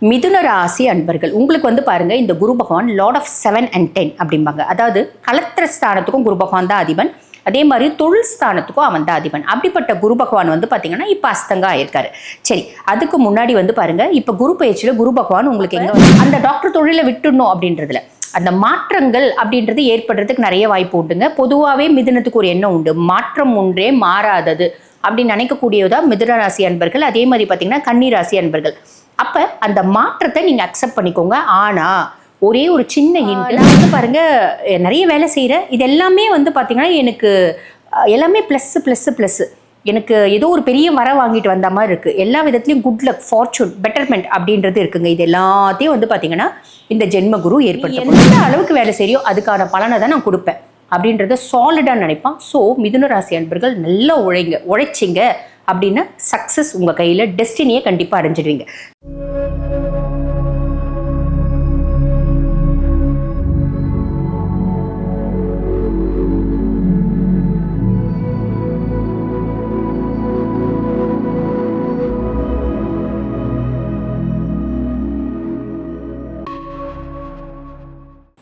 மிதுன ராசி அன்பர்கள் உங்களுக்கு வந்து பாருங்க இந்த Guru Bhagavan lord of seven and ten அப்படிம்பாங்க. அதாவது கலத்திர ஸ்தானத்துக்கும் குரு பகவான் தான் அதிபன். அதே மாதிரி தொழில் ஸ்தானத்துக்கும் அவன் தான் அதிபன். அப்படிப்பட்ட குரு பகவான் வந்து பார்த்தீங்கன்னா இப்போ அஸ்தங்கா ஆயிருக்காரு. சரி அதுக்கு முன்னாடி வந்து பாருங்க இப்போ குரு பயிற்சியில் குரு பகவான் உங்களுக்கு எங்கே வந்து- அந்த டாக்டர் தொழிலை விட்டுடணும் அப்படின்றதுல. அந்த மாற்றங்கள் அப்படின்றது ஏற்படுறதுக்கு நிறைய வாய்ப்பு உண்டுங்க. பொதுவாகவே மிதுனத்துக்கு ஒரு எண்ணம் உண்டு. மாற்றம் ஒன்றே மாறாதது. அப்படின்னு நினைக்கக்கூடியதா மிதுன ராசி அன்பர்கள். அதே மாதிரி பார்த்தீங்கன்னா கன்னி ராசி அன்பர்கள். அப்போ அந்த மாற்றத்தை நீங்கள் அக்செப்ட் பண்ணிக்கோங்க. ஆனால் ஒரே ஒரு சின்ன ஹிண்ட் நான் வந்து பாருங்க நிறைய வேலை செய்கிறேன் இது எல்லாமே வந்து பார்த்தீங்கன்னா எனக்கு எல்லாமே ப்ளஸ்ஸு ப்ளஸ்ஸு ப்ளஸ்ஸு எனக்கு ஏதோ ஒரு பெரிய வர வாங்கிட்டு வந்த மாதிரி இருக்குது எல்லா விதத்துலையும் குட் லக் ஃபார்ச்சூன் பெட்டர்மெண்ட் அப்படின்றது இருக்குங்க. இது எல்லாத்தையும் வந்து பார்த்தீங்கன்னா இந்த ஜென்ம குரு ஏற்படுத்த எந்த அளவுக்கு வேலை செய்யோ அதுக்கான பலனை தான் நான் கொடுப்பேன். அப்படின்றத சாலிடாக நினைப்பான். ஸோ மிதுன ராசி அன்பர்கள் நல்லா உழைங்க உழைச்சிங்க அப்படின்னா சக்ஸஸ் உங்கள் கையில் டெஸ்டினியை கண்டிப்பாக அடைஞ்சிடுவீங்க.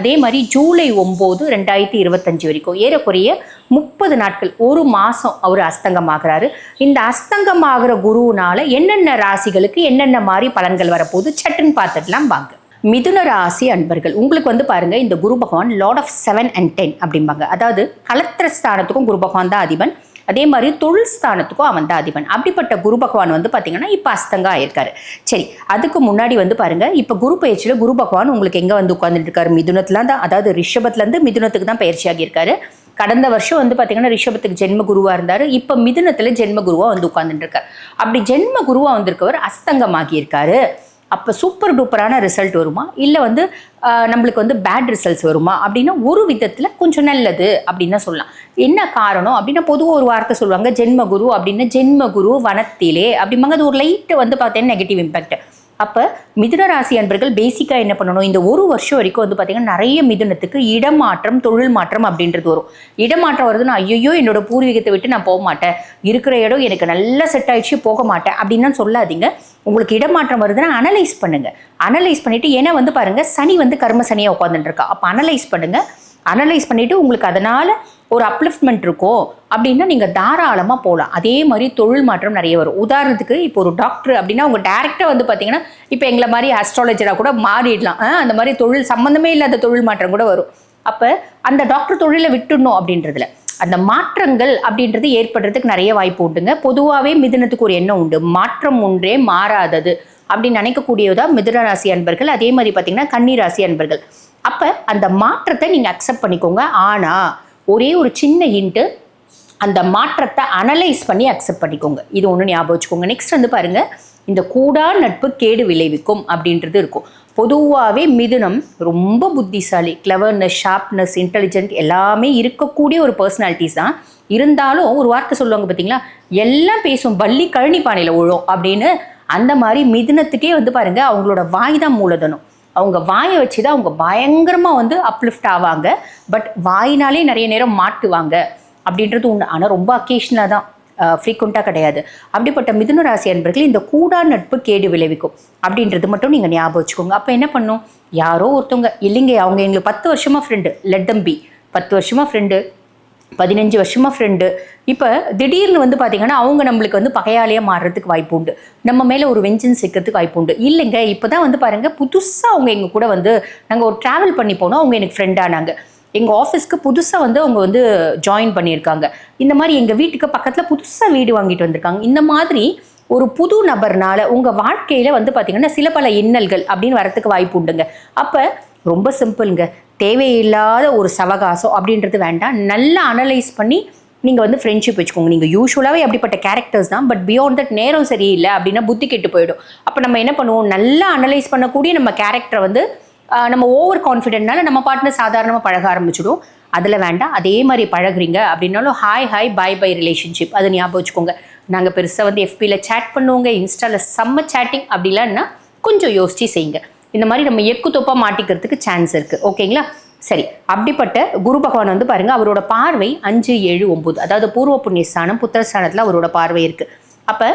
அதே மாதிரி ஜூலை ஒம்பது ரெண்டாயிரத்தி இருபத்தஞ்சு வரைக்கும் ஏறக்குறைய முப்பது நாட்கள் ஒரு மாதம் அவர் அஸ்தங்கமாகிறாரு. இந்த அஸ்தங்கமாகிற குருவினால என்னென்ன ராசிகளுக்கு என்னென்ன மாதிரி பலன்கள் வரப்போகுது? சட்டுன்னு பார்த்துடலாம் வாங்க. மிதுன ராசி அன்பர்கள் உங்களுக்கு வந்து பாருங்க இந்த Guru Bhagavan lord of seven and ten அப்படிம்பாங்க. அதாவது கலத்திர ஸ்தானத்துக்கும் குரு பகவான் தான் அதிபன். அதே மாதிரி தொழில் ஸ்தானத்துக்கும் அவன் தான் அதிபன். அப்படிப்பட்ட குரு பகவான் வந்து பார்த்தீங்கன்னா இப்போ அஸ்தங்க ஆயிருக்காரு. சரி அதுக்கு முன்னாடி வந்து பாருங்க இப்போ குரு பயிற்சியில் குரு பகவான் உங்களுக்கு எங்கே வந்து உட்காந்துட்டு இருக்காரு? மிதுனத்துல தான் அதாவது ரிஷபத்துலேருந்து மிதுனத்துக்கு தான் பயிற்சியாகி இருக்காரு. கடந்த வருஷம் வந்து பார்த்தீங்கன்னா ரிஷபத்துக்கு ஜென்ம குருவாக இருந்தார். இப்போ மிதுனத்தில் ஜென்ம குருவாக வந்து உட்காந்துட்டு இருக்காரு. அப்படி ஜென்ம குருவாக வந்திருக்கவர் அஸ்தங்கமாகி இருக்காரு. அப்போ சூப்பர் டூப்பரான ரிசல்ட் வருமா? இல்லை வந்து நம்மளுக்கு வந்து பேட் ரிசல்ட்ஸ் வருமா? அப்படின்னா ஒரு விதத்தில் கொஞ்சம் நல்லது அப்படின்னு தான் சொல்லலாம். என்ன காரணம்? அப்படின்னா பொதுவாக ஒரு வார்த்தை சொல்லுவாங்க ஜென்ம குரு அப்படின்னா ஜென்ம குரு வனத்திலே அப்படிம்பாங்க. அது ஒரு லைட்டு வந்து பார்த்தீங்கன்னா நெகட்டிவ் இம்பேக்ட் அப்போ மிதுன ராசி அன்பர்கள் பேசிக்காக என்ன பண்ணணும்? இந்த ஒரு வருஷம் வரைக்கும் வந்து பார்த்தீங்கன்னா நிறைய மிதுனத்துக்கு இடமாற்றம் தொழில் மாற்றம் அப்படின்றது வரும். இடமாற்றம் வருதுன்னா ஐயோ என்னோட பூர்வீகத்தை விட்டு நான் போக மாட்டேன். இருக்கிற இடம் எனக்கு நல்லா செட் ஆயிடுச்சு போக மாட்டேன் அப்படின்னு சொல்லாதீங்க. உங்களுக்கு இடமாற்றம் வருதுன்னா அனலைஸ் பண்ணுங்கள் அனலைஸ் பண்ணிவிட்டு ஏன்னா வந்து பாருங்கள் சனி வந்து கர்ம சனியாக உட்காந்துட்டு இருக்கா. அப்போ அனலைஸ் பண்ணுங்கள் அனலைஸ் பண்ணிவிட்டு உங்களுக்கு அதனால் ஒரு அப்லிஃப்ட்மெண்ட் இருக்கும் அப்படின்னா நீங்கள் தாராளமாக போகலாம் அதே மாதிரி தொழில் மாற்றம் நிறைய வரும். உதாரணத்துக்கு இப்போ ஒரு டாக்டர் அப்படின்னா அவங்க டேரெக்டாக வந்து பார்த்தீங்கன்னா இப்போ எங்களை மாதிரி அஸ்ட்ராலஜராக கூட மாறிடலாம். ஆ, அந்த மாதிரி தொழில் சம்மந்தமே இல்லாத தொழில் மாற்றம் கூட வரும். அப்போ அந்த டாக்டர் தொழிலை விட்டுடணும் அப்படின்றதுல. அந்த மாற்றங்கள் அப்படின்றது ஏற்படுறதுக்கு நிறைய வாய்ப்பு உண்டுங்க. பொதுவாகவே மிதுனத்துக்கு ஒரு எண்ணம் உண்டு. மாற்றம் ஒன்றே மாறாதது அப்படின்னு நினைக்கக்கூடியதா மிதுன ராசி அன்பர்கள். அதே மாதிரி பார்த்தீங்கன்னா கன்னி ராசி அன்பர்கள். அப்போ அந்த மாற்றத்தை நீங்கள் அக்செப்ட் பண்ணிக்கோங்க. ஆனால் ஒரே ஒரு சின்ன இன்ட்டு அந்த மாற்றத்தை அனலைஸ் பண்ணி அக்செப்ட் பண்ணிக்கோங்க. இது ஒன்று ஞாபகம் வச்சுக்கோங்க. நெக்ஸ்ட் வந்து பாருங்கள் இந்த கூடா நட்பு கேடு விளைவிக்கும் அப்படின்றது இருக்கும். பொதுவாகவே மிதுனம் ரொம்ப புத்திசாலி கிளவர்னஸ் ஷார்ப்னஸ் இன்டெலிஜென்ட் எல்லாமே இருக்கக்கூடிய ஒரு பர்சனாலிட்டிஸ் தான். இருந்தாலும் ஒரு வார்த்தை சொல்லுவாங்க பார்த்தீங்களா எல்லாம் பேசும் பள்ளி கழனி பானையில் விழும் அப்படின்னு அந்த மாதிரி மிதுனத்துக்கே வந்து பாருங்கள் அவங்களோட வாய் தான் மூலதனம். அவங்க வாயை வச்சு தான் அவங்க பயங்கரமாக வந்து அப்லிஃப்ட் ஆவாங்க. பட் வாயினாலே நிறைய நேரம் மாட்டுவாங்க. அப்படின்றது உண்டு. ஆனால் ரொம்ப அக்கேஷனாக தான் ஃப்ரீக்குவெண்ட்டாக கிடையாது. அப்படிப்பட்ட மிதுன ராசி அன்பர்கள் இந்த கூடா நட்பு கேடு விளைவிக்கும். அப்படின்றது மட்டும் நீங்கள் ஞாபகம் வச்சுக்கோங்க. அப்போ என்ன பண்ணும்? யாரோ ஒருத்தவங்க இல்லைங்க அவங்க எங்களுக்கு பத்து வருஷமாக ஃப்ரெண்டு லெட் பத்து வருஷமாக ஃப்ரெண்டு பதினஞ்சு வருஷமாக ஃப்ரெண்டு இப்போ திடீர்னு வந்து பார்த்தீங்கன்னா அவங்க நம்மளுக்கு வந்து பகையாளியாக மாறுறதுக்கு வாய்ப்பு உண்டு. நம்ம மேலே ஒரு வெஞ்சன் சேர்க்கறதுக்கு வாய்ப்பு உண்டு. இல்லைங்க இப்போ தான் வந்து பாருங்கள் புதுசாக அவங்க எங்கள் கூட வந்து நாங்கள் ஒரு ட்ராவல் பண்ணி போனோம் அவங்க எனக்கு ஃப்ரெண்டானாங்க எங்கள் ஆஃபீஸ்க்கு புதுசாக வந்து அவங்க வந்து ஜாயின் பண்ணியிருக்காங்க. இந்த மாதிரி எங்கள் வீட்டுக்கு பக்கத்தில் புதுசாக வீடு வாங்கிட்டு வந்திருக்காங்க. இந்த மாதிரி ஒரு புது நபர்னால உங்கள் வாழ்க்கையில் வந்து பார்த்தீங்கன்னா சில பல இன்னல்கள் அப்படின்னு வரத்துக்கு வாய்ப்பு உண்டுங்க. அப்போ ரொம்ப சிம்பிளுங்க. தேவையில்லாத ஒரு சவகாசம் அப்படின்றது வேண்டாம். நல்லா அனலைஸ் பண்ணி நீங்கள் வந்து ஃப்ரெண்ட்ஷிப் வச்சுக்கோங்க. நீங்கள் யூஸ்வலாகவே அப்படிப்பட்ட கேரக்டர்ஸ் தான். பட் பியாண்ட் தட் நேரம் சரியில்லை அப்படின்னா புத்தி கெட்டு போயிடும். அப்போ நம்ம என்ன பண்ணுவோம்? நல்லா அனலைஸ் பண்ணக்கூடிய நம்ம கேரக்டரை வந்து நம்ம ஓவர் கான்ஃபிடென்ட்னால நம்ம பாட்டுன்னு சாதாரணமாக பழக ஆரம்பிச்சிடும் அதில் வேண்டாம். அதே மாதிரி பழகுறீங்க அப்படின்னாலும் hi hi bye bye relationship அதை ஞாபகம் வச்சுக்கோங்க. நாங்கள் பெருசாக வந்து எஃபியில் சேட் பண்ணுவோங்க. இன்ஸ்டாவில் செம்ம சேட்டிங் அப்படிலாம்னா கொஞ்சம் யோசிச்சு செய்யுங்க. இந்த மாதிரி நம்ம எக்கு தொப்பாக மாட்டிக்கிறதுக்கு சான்ஸ் இருக்குது ஓகேங்களா சரி அப்படிப்பட்ட குரு பகவான் வந்து பாருங்கள் அவரோட பார்வை அஞ்சு ஏழு ஒம்பது அதாவது பூர்வ புண்ணிய புண்ணியஸ்தானம் புத்திரஸ்தானத்தில் அவரோட பார்வை இருக்குது அப்போ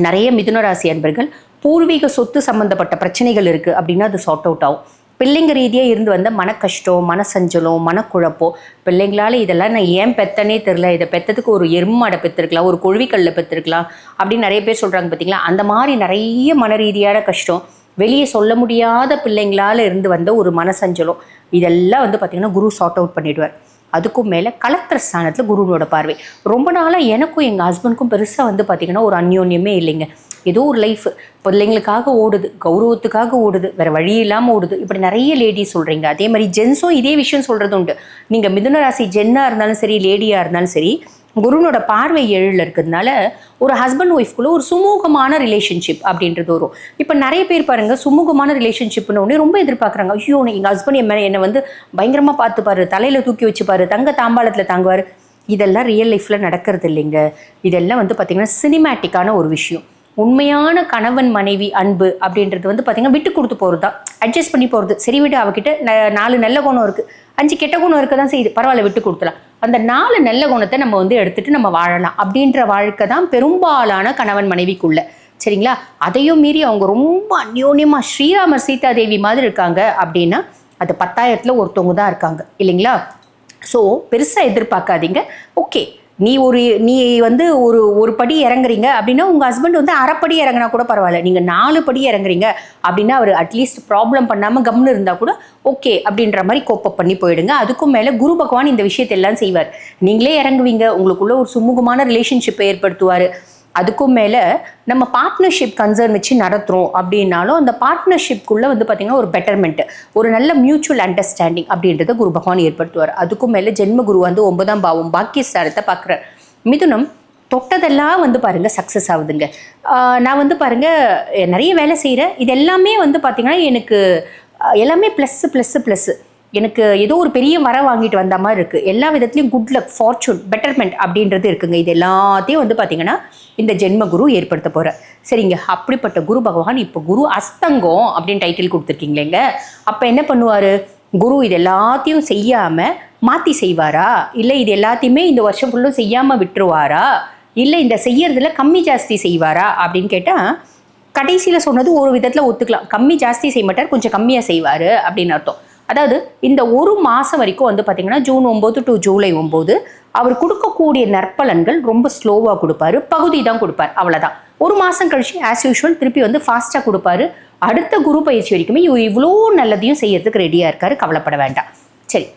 நிறைய மிதுன ராசி அன்பர்கள் பூர்வீக சொத்து சம்பந்தப்பட்ட பிரச்சனைகள் இருக்குது அப்படின்னா அது சார்ட் அவுட் ஆகும். பிள்ளைங்க ரீதியாக இருந்து வந்த மன கஷ்டம் மனசஞ்சலம் மனக்குழப்பம் பிள்ளைங்களால இதெல்லாம் நான் ஏன் பெத்தனே தெரில இதை பெத்ததுக்கு ஒரு எருமாடை பெற்றிருக்கலாம் ஒரு கொழுவிக்கல்ல பெற்றிருக்கலாம் அப்படின்னு நிறைய பேர் சொல்கிறாங்க பார்த்தீங்களா அந்த மாதிரி நிறைய மன ரீதியான கஷ்டம் வெளியே சொல்ல முடியாத பிள்ளைங்களால இருந்து வந்த ஒரு மனசஞ்சலம். இதெல்லாம் வந்து பார்த்திங்கன்னா குரு சார்ட் அவுட் பண்ணிடுவார். அதுக்கும் மேலே கலெக்டர் ஸ்தானத்தில் குருவோட பார்வை. ரொம்ப நாளாக எனக்கும் எங்கள் ஹஸ்பண்டுக்கும் பெருசாக வந்து பார்த்திங்கன்னா ஒரு அந்யோன்யமே இல்லைங்க. ஏதோ ஒரு லைஃப் பிள்ளைங்களுக்காக ஓடுது கௌரவத்துக்காக ஓடுது வேற வழி இல்லாமல் ஓடுது. இப்படி நிறைய லேடிஸ் சொல்கிறீங்க அதே மாதிரி ஜென்ஸும் இதே விஷயம் சொல்கிறது உண்டு நீங்கள் மிதுன ராசி ஜென்னாக இருந்தாலும் சரி லேடியாக இருந்தாலும் சரி குருனோட பார்வை ஏழில் இருக்கிறதுனால ஒரு ஹஸ்பண்ட் ஒய்ஃப்குள்ள ஒரு சுமூகமான ரிலேஷன்ஷிப் அப்படின்றது வரும். இப்போ நிறைய பேர் பாருங்க சுமூகமான ரிலேஷன்ஷிப்னு உடனே ரொம்ப எதிர்பார்க்குறாங்க. ஐயோ எங்கள் ஹஸ்பண்ட் என் என்னை வந்து பயங்கரமாக பார்த்துப்பாரு தலையில் தூக்கி வச்சுப்பாரு தங்க தாம்பாளத்தில் தாங்குவார். இதெல்லாம் ரியல் லைஃப்பில் நடக்கிறது இல்லைங்க. இதெல்லாம் வந்து பார்த்திங்கன்னா சினிமேட்டிக்கான ஒரு விஷயம். உண்மையான கணவன் மனைவி அன்பு அப்படின்றது வந்து பார்த்திங்கன்னா விட்டு கொடுத்து போகிறது தான் அட்ஜஸ்ட் பண்ணி போகிறது சரி விட்டு அவகிட்ட ந- நாலு நல்ல குணம் இருக்குது அஞ்சு கெட்ட குணம் இருக்க தான் செய்யுது. பரவாயில்ல விட்டு கொடுத்துலாம் அந்த நாலு நல்ல குணத்தை நம்ம வந்து எடுத்துட்டு நம்ம வாழலாம். அப்படின்ற வாழ்க்கை தான் பெரும்பாலான கணவன் மனைவிக்குள்ள. சரிங்களா? அதையும் மீறி அவங்க ரொம்ப அந்யோன்யமாக ஸ்ரீராமர் சீதாதேவி மாதிரி இருக்காங்க அப்படின்னா அது பத்தாயிரத்தில் ஒருத்தவங்க தான் இருக்காங்க. இல்லைங்களா? ஸோ பெருசாக எதிர்பார்க்காதீங்க. ஓகே நீ ஒரு நீ வந்து ஒரு ஒரு படி இறங்குறீங்க அப்படின்னா உங்கள் ஹஸ்பண்ட் வந்து அரைப்படி இறங்கினா கூட பரவாயில்ல. நீங்கள் நாலு படி இறங்குறீங்க அப்படின்னா அவர் அட்லீஸ்ட் ப்ராப்ளம் பண்ணாமல் கம்னு இருந்தால் கூட ஓகே அப்படின்ற மாதிரி கோப்பப் பண்ணி போயிடுங்க. அதுக்கும் மேலே குரு பகவான் இந்த விஷயத்தை எல்லாம் செய்வார். நீங்களே இறங்குவீங்க. உங்களுக்குள்ள ஒரு சுமூகமான ரிலேஷன்ஷிப்பை ஏற்படுத்துவார். அதுக்கும் மேலே நம்ம பார்ட்னர்ஷிப் கன்சர்ன் வச்சு நடத்துகிறோம் அப்படின்னாலும் அந்த பார்ட்னர்ஷிப்குள்ளே வந்து பார்த்திங்கன்னா ஒரு பெட்டர்மெண்ட் ஒரு நல்ல மியூச்சுவல் அண்டர்ஸ்டாண்டிங் அப்படின்றத குரு பகவான் ஏற்படுத்துவார். அதுக்கும் மேலே ஜென்ம குரு வந்து ஒன்பதாம் பாவம் பாக்கியஸ்தானத்தை பார்க்குறார். மிதுனம் தொட்டதெல்லாம் வந்து பாருங்க சக்ஸஸ் ஆகுதுங்க. நான் வந்து பாருங்கள் நிறைய வேலை செய்கிறேன் இது எல்லாமே வந்து பார்த்திங்கன்னா எனக்கு எல்லாமே ப்ளஸ்ஸு ப்ளஸ்ஸு ப்ளஸ்ஸு எனக்கு ஏதோ ஒரு பெரிய மரம் வாங்கிட்டு வந்த மாதிரி இருக்குது எல்லா விதத்துலையும் குட் லக் ஃபார்ச்சூன் பெட்டர்மெண்ட் அப்படின்றது இருக்குங்க. இது எல்லாத்தையும் வந்து பார்த்திங்கன்னா இந்த ஜென்ம குரு ஏற்படுத்த போகிறார் சரிங்க அப்படிப்பட்ட குரு பகவான் இப்போ குரு அஸ்தங்கம் அப்படின்னு டைட்டில் கொடுத்துருக்கீங்களேங்க அப்போ என்ன பண்ணுவார்? குரு இது எல்லாத்தையும் செய்யாமல் மாற்றி செய்வாரா? இல்லை இது எல்லாத்தையுமே இந்த வருஷம் ஃபுல்லும் செய்யாமல் விட்டுருவாரா? இல்லை இந்த செய்யறதுல கம்மி ஜாஸ்தி செய்வாரா? அப்படின்னு கேட்டால் கடைசியில் சொன்னது ஒரு விதத்தில் ஒத்துக்கலாம். கம்மி ஜாஸ்தி செய்ய மாட்டார் கொஞ்சம் கம்மியாக செய்வார் அப்படின்னு அர்த்தம். அதாவது இந்த ஒரு மாதம் வரைக்கும் வந்து பார்த்தீங்கன்னா ஜூன் ஒம்பது டு ஜூலை ஒம்பது அவர் கொடுக்கக்கூடிய நற்பலன்கள் ரொம்ப ஸ்லோவாக கொடுப்பாரு. பகுதி தான் கொடுப்பார். அவ்வளோதான் ஒரு மாதம் கழிச்சு ஆஸ் யூஷுவல் திருப்பி வந்து ஃபாஸ்ட்டாக கொடுப்பாரு. அடுத்த குரு பயிற்சி வரைக்குமே இவர் இவ்வளோ நல்லதையும் செய்யறதுக்கு ரெடியாக இருக்காரு. கவலைப்பட வேண்டாம். சரி.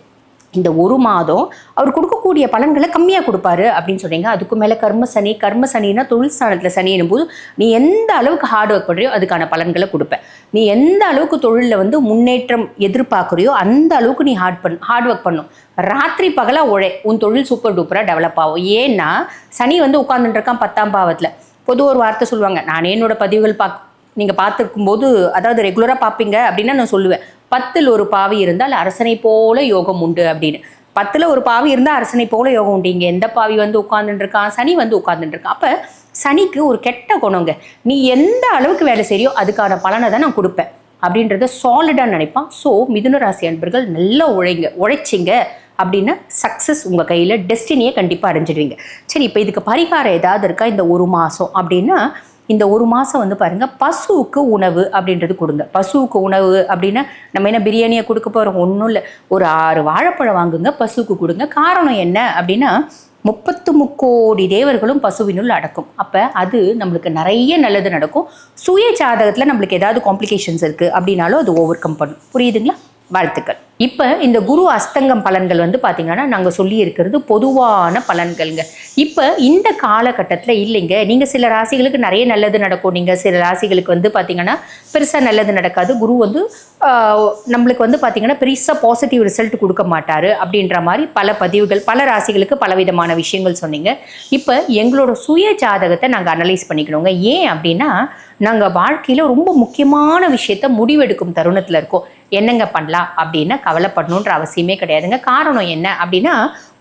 இந்த ஒரு மாதம் அவர் கொடுக்கக்கூடிய பலன்களை கம்மியாக கொடுப்பாரு அப்படின்னு சொன்னீங்க அதுக்கு மேலே கர்ம சனி கர்ம சனினா தொழில் ஸ்தானத்தில் சனி போது நீ எந்த அளவுக்கு ஹார்ட் ஒர்க் பண்ணுறியோ அதுக்கான பலன்களை கொடுப்பேன். நீ எந்த அளவுக்கு தொழிலில் வந்து முன்னேற்றம் எதிர்பார்க்குறியோ அந்த அளவுக்கு நீ ஹார்ட் பண் ஹார்ட் ஒர்க் பண்ணும். ராத்திரி பகலாக உழை உன் தொழில் சூப்பர் டூப்பராக டெவலப் ஆகும். ஏன்னா சனி வந்து உட்காந்துட்டுருக்கான் பத்தாம் பாவத்தில். பொது ஒரு வார்த்தை சொல்லுவாங்க நான் என்னோட பதிவுகள் பார்க்க நீங்கள் பார்த்துருக்கும் போது அதாவது ரெகுலராக பார்ப்பீங்க அப்படின்னா நான் சொல்லுவேன். பத்தில் ஒரு பாவி இருந்தால் அரசனை போல யோகம் உண்டு அப்படின்னு. பத்தில் ஒரு பாவி இருந்தால் அரசனை போல யோகம் உண்டு. இங்கே எந்த பாவி வந்து உட்கார்ந்துட்டு இருக்கான்? சனி வந்து உட்கார்ந்துட்டு இருக்கான். அப்போ சனிக்கு ஒரு கெட்ட குணங்க. நீ எந்த அளவுக்கு வேலை செய்யோ அதுக்கான பலனை தான் நான் கொடுப்பேன். அப்படின்றத சாலிடாக நினைப்பான். ஸோ மிதுன ராசி அன்பர்கள் நல்லா உழைங்க. உழைச்சிங்க. அப்படின்னா சக்ஸஸ் உங்கள் கையில் டெஸ்டினியை கண்டிப்பாக அடைஞ்சிடுவீங்க. சரி இப்போ இதுக்கு பரிகாரம் ஏதாவது இருக்கா? இந்த ஒரு மாதம் அப்படின்னா இந்த ஒரு மாதம் வந்து பாருங்கள் பசுவுக்கு உணவு அப்படின்றது கொடுங்க. பசுவுக்கு உணவு அப்படின்னா நம்ம என்ன பிரியாணியை கொடுக்க போகிறோம் ஒன்றும் இல்லை. ஒரு ஆறு வாழைப்பழம் வாங்குங்க பசுவுக்கு கொடுங்க. காரணம் என்ன அப்படின்னா முப்பத்து முக்கோடி தேவர்களும் பசுவினுள் அடக்கும். அப்போ அது நம்மளுக்கு நிறைய நல்லது நடக்கும். சுய ஜாதகத்தில் நம்மளுக்கு ஏதாவது காம்ப்ளிகேஷன்ஸ் இருக்குது அப்படின்னாலும் அது ஓவர் கம் பண்ணும். புரியுதுங்களா? வாழ்த்துக்கள். இப்போ இந்த குரு அஸ்தங்கம் பலன்கள் வந்து பார்த்தீங்கன்னா நாங்கள் சொல்லியிருக்கிறது பொதுவான பலன்கள்ங்க. இப்போ இந்த காலகட்டத்தில் இல்லைங்க. நீங்கள் சில ராசிகளுக்கு நிறைய நல்லது நடக்கும். நீங்கள் சில ராசிகளுக்கு வந்து பார்த்தீங்கன்னா பெருசாக நல்லது நடக்காது. குரு வந்து நம்மளுக்கு வந்து பார்த்தீங்கன்னா பெருசாக பாசிட்டிவ் ரிசல்ட் கொடுக்க மாட்டார் அப்படின்ற மாதிரி பல பதிவுகள் பல ராசிகளுக்கு பலவிதமான விஷயங்கள் சொன்னீங்க. இப்போ எங்களோட சுய ஜாதகத்தை நாங்கள் அனலைஸ் பண்ணிக்கணுங்க. ஏன் அப்படின்னா நாங்கள் வாழ்க்கையில் ரொம்ப முக்கியமான விஷயத்த முடிவெடுக்கும் தருணத்தில் இருக்கோம். என்னங்க பண்ணலாம்? அப்படின்னா கவலைப்படணுன்ற அவசியமே கிடையாதுங்க. காரணம் என்ன அப்படின்னா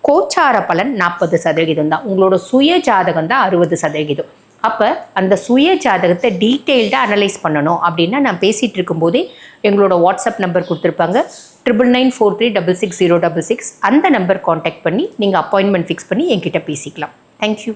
கோச்சார பலன் நாற்பது சதவிகிதம் தான். உங்களோட சுய ஜாதகம் தான் அறுபது சதவிகிதம். அப்போ அந்த சுய ஜாதகத்தை டீட்டெயில்டாக அனலைஸ் பண்ணணும் அப்படின்னா நான் பேசிகிட்டு இருக்கும்போதே எங்களோட வாட்ஸ்அப் நம்பர் கொடுத்துருப்பாங்க. Triple nine four three double six zero double six அந்த நம்பர் காண்டாக்ட் பண்ணி நீங்கள் அப்பாயின்மெண்ட் ஃபிக்ஸ் பண்ணி என்கிட்ட பேசிக்கலாம். தேங்க்யூ